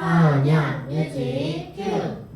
선양 뮤직 큐